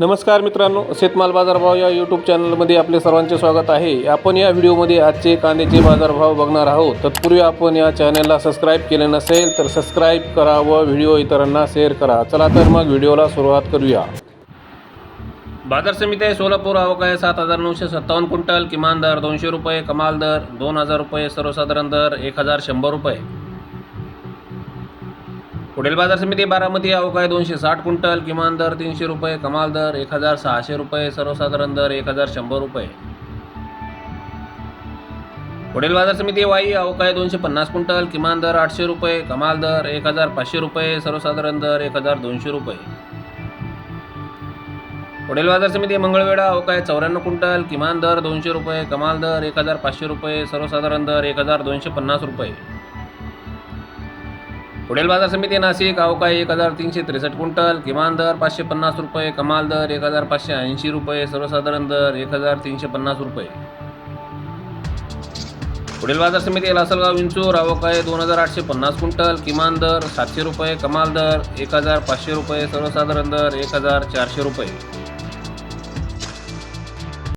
नमस्कार मित्रांनो शेतमाल बाजारभाव या यूट्यूब चॅनलमध्ये आपले सर्वांचे स्वागत आहे. आपण या व्हिडिओमध्ये आजचे कांद्याचे बाजारभाव बघणार आहोत. तत्पूर्वी आपण या चॅनलला सबस्क्राईब केले नसेल तर सबस्क्राईब करा व व्हिडिओ इतरांना शेअर करा. चला तर मग व्हिडिओला सुरुवात करूया. बाजार समिती आहे सोलापूर आवक आहे सात हजार नऊशे सत्तावन्न क्विंटल. किमान दर दोनशे रुपये कमाल दर दोन हजार रुपये सर्वसाधारण दर एक हजार शंभर रुपये. पुढील बाजार समिती बारामती आवक दोनशे साठ क्विंटल किमान दर तीनशे रुपये कमाल दर एक हजार सहाशे रुपये सर्वसाधारण दर एक हजार शंभर रुपये. पुढील बाजार समिती वाई आवक आहे दोनशे पन्नास क्विंटल किमान दर आठशे रुपये कमाल दर एक हजार पाचशे रुपये सर्वसाधारण दर एक हजार दोनशे रुपये. पुढील बाजार समिती मंगळवेढा अहो काय चौऱ्याण्णव क्विंटल किमान दर दोनशे रुपये कमाल दर एक हजार पाचशे रुपये सर्वसाधारण दर एक हजार दोनशे पन्नास रुपये. पुढील बाजार समिती नाशिक अवकाळी एक हजार तीनशे त्रेसष्ट क्विंटल किमान दर पाचशे पन्नास रुपये कमाल दर एक हजार पाचशे ऐंशी रुपये सर्वसाधारण दर एक हजार तीनशे पन्नास रुपये. पुढील बाजार समिती लासलगाव विंचूर अवकाळी दोन हजार आठशे पन्नास क्विंटल किमान दर सातशे रुपये कमाल दर एक हजार पाचशे रुपये सर्वसाधारण दर एक हजार चारशे रुपये.